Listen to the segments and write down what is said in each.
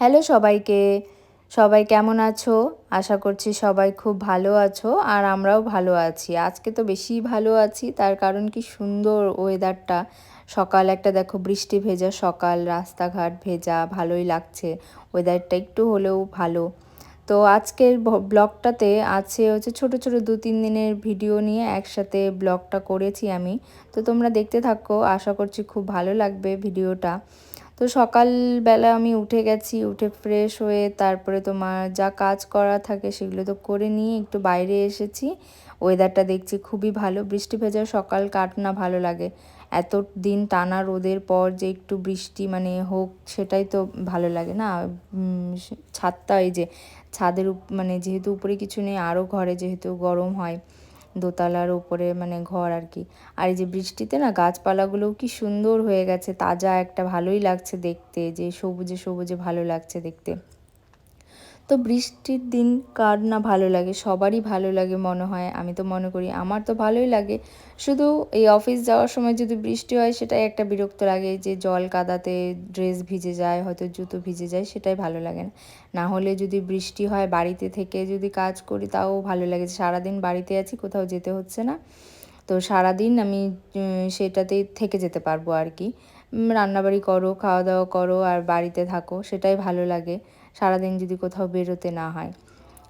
Hello সবাইকে। সবাই কেমন আছো? আশা করছি সবাই খুব ভালো আছো আর আমরাও ভালো আছি। আজকে তো বেশি ভালো আছি, তার কারণ কি সুন্দর ওয়েদারটা সকাল একটা দেখো, বৃষ্টি ভেজা সকাল, রাস্তাঘাট ভেজা, ভালোই লাগছে। ওয়েদারটা একটু হলেও ভালো। তো আজকের ব্লগটাতে আছে হচ্ছে ছোট ছোট দু তিন দিনের ভিডিও নিয়ে একসাথে ব্লগটা করেছি আমি। তো তোমরা দেখতে থাকো, আশা করছি খুব ভালো লাগবে ভিডিওটা তো সকালবেলা আমি উঠে গেছি, উঠে ফ্রেশ হয়ে তারপরে তোমার যা কাজ করা থাকে সেগুলো তো করে নিয়ে একটু বাইরে এসেছি। ওয়েদারটা দেখছি খুবই ভালো, বৃষ্টি ভেজা সকাল কাটনা ভালো লাগে। এত দিন টানা রোদের পর যে একটু বৃষ্টি মানে হোক সেটাই তো ভালো লাগে না। ছাদটা এই যে, ছাদের মানে যেহেতু উপরে কিছু নেই আরও ঘরে যেহেতু গরম হয়। দোতলার ওপরে মানে ঘর আর কি। আর এই যে বৃষ্টিতে না গাছপালাগুলোও কি সুন্দর হয়ে গেছে, তাজা একটা ভালোই লাগছে দেখতে, যে সবুজে সবুজে ভালো লাগছে দেখতে। তো বৃষ্টির দিন কার না ভালো লাগে? সবারই ভালো লাগে মনে হয়। আমি তো মনে করি আমার তো ভালোই লাগে। শুধু এই অফিস যাওয়ার সময় যদি বৃষ্টি হয়, সেটাই একটা বিরক্ত লাগে যে জল কাদাতে ড্রেস ভিজে যায়, হয়তো জুতো ভিজে যায়, সেটাই ভালো লাগে না। না হলে যদি বৃষ্টি হয় বাড়িতে থেকে যদি কাজ করি, তাও ভালো লাগে সারাদিন বাড়িতে আছি, কোথাও যেতে হচ্ছে না। তো সারাদিন আমি সেটাতেই থেকে যেতে পারব আর কি। রান্নাবাড়ি করো, খাওয়া দাওয়া করো আর বাড়িতে থাকো, সেটাই ভালো লাগে। সারাদিন যদি কোথাও বেরোতে না হয়।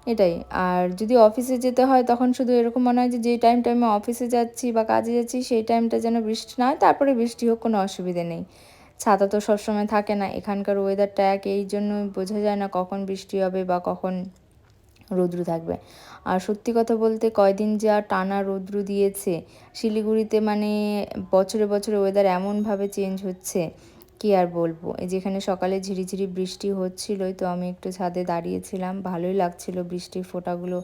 এটাই। আর যদি অফিসে যেতে হয়, তখন শুধু এরকম মনে হয় যে, যেই টাইমটা আমি অফিসে যাচ্ছি বা কাজে যাচ্ছি, সেই টাইমটা যেন বৃষ্টি না হয়, তারপরে বৃষ্টি হোক, কোনো অসুবিধে নেই। ছাতা তো সবসময় থাকে না। এখানকার ওয়েদারটা এক, এই জন্য বোঝা যায় না কখন বৃষ্টি হবে বা কখন রৌদ্র থাকবে। আর সত্যি কথা বলতে কয়দিন যা টানা রৌদ্র দিয়েছে, শিলিগুড়িতে মানে বছরে বছরে ওয়েদার এমনভাবে চেঞ্জ হচ্ছে কি আর বলব? এই যেখানে সকালে ঝিরিঝিরি বৃষ্টি হচ্ছিলোই, তো আমি একটু ছাদে দাঁড়িয়েছিলাম। ভালোই লাগছিল বৃষ্টির ফোঁটাগুলো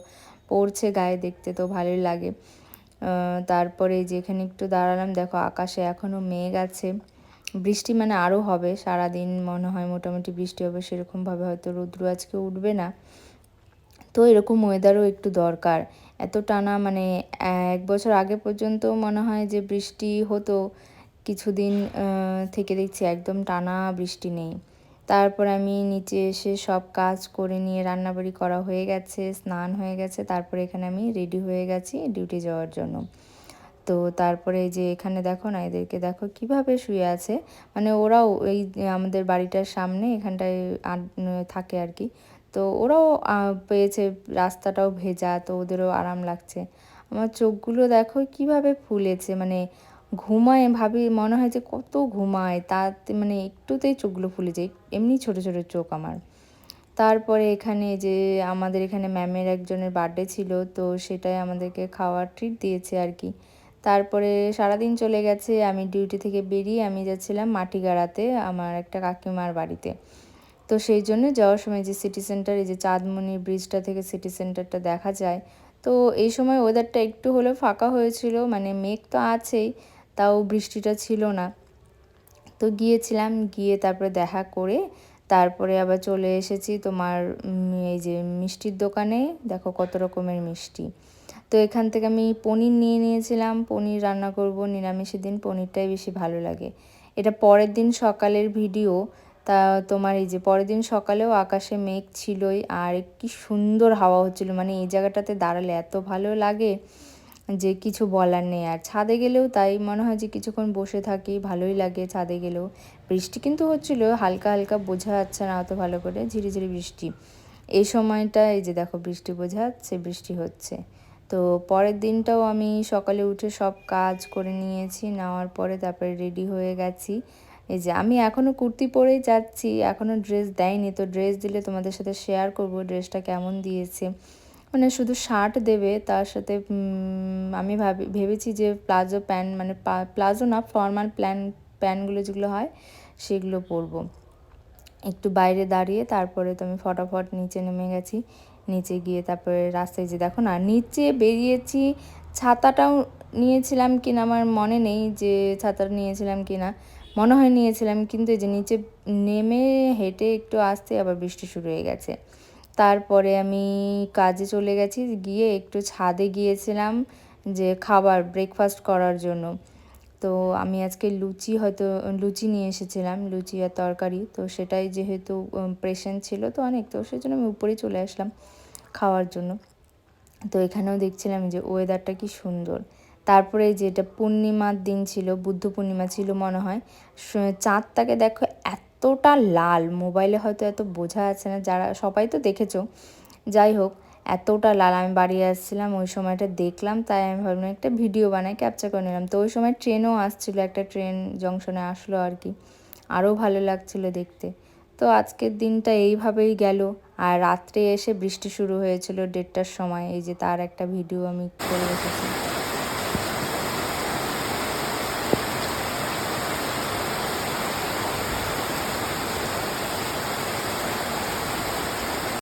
পড়ছে গায়ে দেখতে, তো ভালোই লাগে। তারপরে যেখানে একটু দাঁড়ালাম, দেখো আকাশে এখনও মেঘ আছে। বৃষ্টি মানে আরও হবে, সারাদিন মনে হয় মোটামুটি বৃষ্টি হবে, সেরকমভাবে হয়তো রৌদ্র আজকে উঠবে না। তো এরকম ওয়েদারও একটু দরকার। এত টানা মানে এক বছর আগে পর্যন্ত মনে হয় যে বৃষ্টি হতো কিছুদিন থেকে দেখছি একদম টানা বৃষ্টি নেই। তারপর আমি নিচে এসে সব কাজ করে নিয়ে রান্নাবাড়ি করা হয়ে গেছে, স্নান হয়ে গেছে, তারপরে এখানে আমি রেডি হয়ে গেছি ডিউটি যাওয়ার জন্য। তো তারপরে যে এখানে দেখো না, এদেরকে দেখো কীভাবে শুয়ে আছে। মানে ওরাও এই আমাদের বাড়িটার সামনে এখানটায় থাকে আর কি। তো ওরাও পেয়েছে রাস্তাটাও ভেজা, তো ওদেরও আরাম লাগছে। আমার চোখগুলো দেখো কীভাবে ফুলেছে মানে ঘুমায়, ভাবি মনে হয় যে কত ঘুমায়, তাতে মানে একটুতেই চোখগুলো ফুলে যায়, এমনি ছোট ছোট চোখ আমার। তারপরে এখানে যে আমাদের এখানে ম্যামের একজনের বার্থডে ছিল, তো সেটাই আমাদেরকে খাওয়ার ট্রিট দিয়েছে আর কি। তারপরে সারাদিন চলে গেছে, আমি ডিউটি থেকে বেরিয়ে আমি যাচ্ছিলাম মাটিগাড়াতে আমার একটা কাকিমার বাড়িতে। তো সেই জন্য যাওয়ার সময় যে সিটি সেন্টার এই যে চাঁদমণি ব্রিজটা থেকে সিটি সেন্টারটা দেখা যায়, তো এই সময় ওয়েদারটা একটু হলেও ফাঁকা হয়েছিল মানে মেঘ তো আছেই তাও বৃষ্টিটা ছিল না। তো গিয়েছিলাম, গিয়ে তারপরে দেখা করে তারপরে আবার চলে এসেছি তোমার এই যে মিষ্টির দোকানে। দেখো কত রকমের মিষ্টি। তো এখান থেকে আমি পনির নিয়ে নিয়েছিলাম, পনির রান্না করব। নিরামিষের দিন পনিরটাই বেশি ভালো লাগে। এটা পরের দিন সকালের ভিডিও। তা তোমার এই যে পরের দিন সকালেও আকাশে মেঘ ছিলই, আর কি সুন্দর হাওয়া হচ্ছিল। মানে এই জায়গাটাতে দাঁড়ালে এত ভালো লাগে। যে কিছু বলার নেই। আর ছাদে গেলেও তাই মনে হয় যে কিছুক্ষণ বসে থাকি, ভালোই লাগে ছাদে গেলেও। বৃষ্টি কিন্তু হচ্ছিল, হালকা হালকা বোঝা যাচ্ছে না অত ভালো করে, ঝিরিঝিরি বৃষ্টি। এই সময়টা, এই যে দেখো বৃষ্টি বোঝা যাচ্ছে, বৃষ্টি হচ্ছে। তো পরের দিনটাও আমি সকালে উঠে সব কাজ করে নিয়েছি, নেওয়ার পরে তারপরে রেডি হয়ে গেছি। এই যে আমি এখনও কুর্তি পরেই যাচ্ছি এখনও ড্রেস দেয়নি। তো ড্রেস দিলে তোমাদের সাথে শেয়ার করব, ড্রেসটা কেমন দিয়েছে। মানে শুধু শার্ট দেবে, তার সাথে আমি ভাবি, ভেবেছি যে প্লাজো প্যান্ট মানে প্লাজো না ফর্মাল প্ল্যান প্যান্টগুলো যেগুলো হয়, সেগুলো পরবো। একটু বাইরে দাঁড়িয়ে তারপরে তো আমি ফটাফট নিচে নেমে গেছি। নিচে গিয়ে তারপরে রাস্তায় যে, দেখো না, নিচে বেরিয়েছি, ছাতাটাও নিয়েছিলাম কিনা আমার মনে নেই যে ছাতাটা নিয়েছিলাম কিনা, মনে হয় নিয়েছিলাম, কিন্তু এই যে নিচে নেমে হেঁটে একটু আসতে আবার বৃষ্টি শুরু হয়ে গেছে। তারপরে আমি কাজে চলে গেছি। গিয়ে একটু ছাদে গিয়েছিলাম যে খাবার ব্রেকফাস্ট করার জন্য। তো আমি আজকে লুচি হয়তো, লুচি নিয়ে এসেছিলাম, লুচি আর তরকারি। তো সেটাই যেহেতু প্রেশান ছিল তো অনেক। তো সেই জন্য আমি উপরেই চলে আসলাম খাওয়ার জন্য। তো এখানেও দেখছিলাম যে ওয়েদারটা কি সুন্দর। তারপরে যেটা পূর্ণিমার দিন ছিল, বুদ্ধ পূর্ণিমা ছিল মনে হয় চাঁদটাকে দেখো এতটা লাল, মোবাইলে হয়তো এত বোঝা যাচ্ছে না। যারা, সবাই তো দেখেছ। যাই হোক, এতটা লাল। আমি বাড়ি আসছিলাম, ওই সময়টা দেখলাম, তাই আমি ভাবলাম একটা ভিডিও বানাই ক্যাপচার করে নিলাম। তো ওই সময় ট্রেনও আসছিল, একটা ট্রেন জংশনে আসলো আর কি। আরও ভালো লাগছিল দেখতে। তো আজকের দিনটা এইভাবেই গেল। আর রাত্রে এসে বৃষ্টি শুরু হয়েছিল দেড়টার সময়। এই যে তার একটা ভিডিও আমি করে রেখেছি।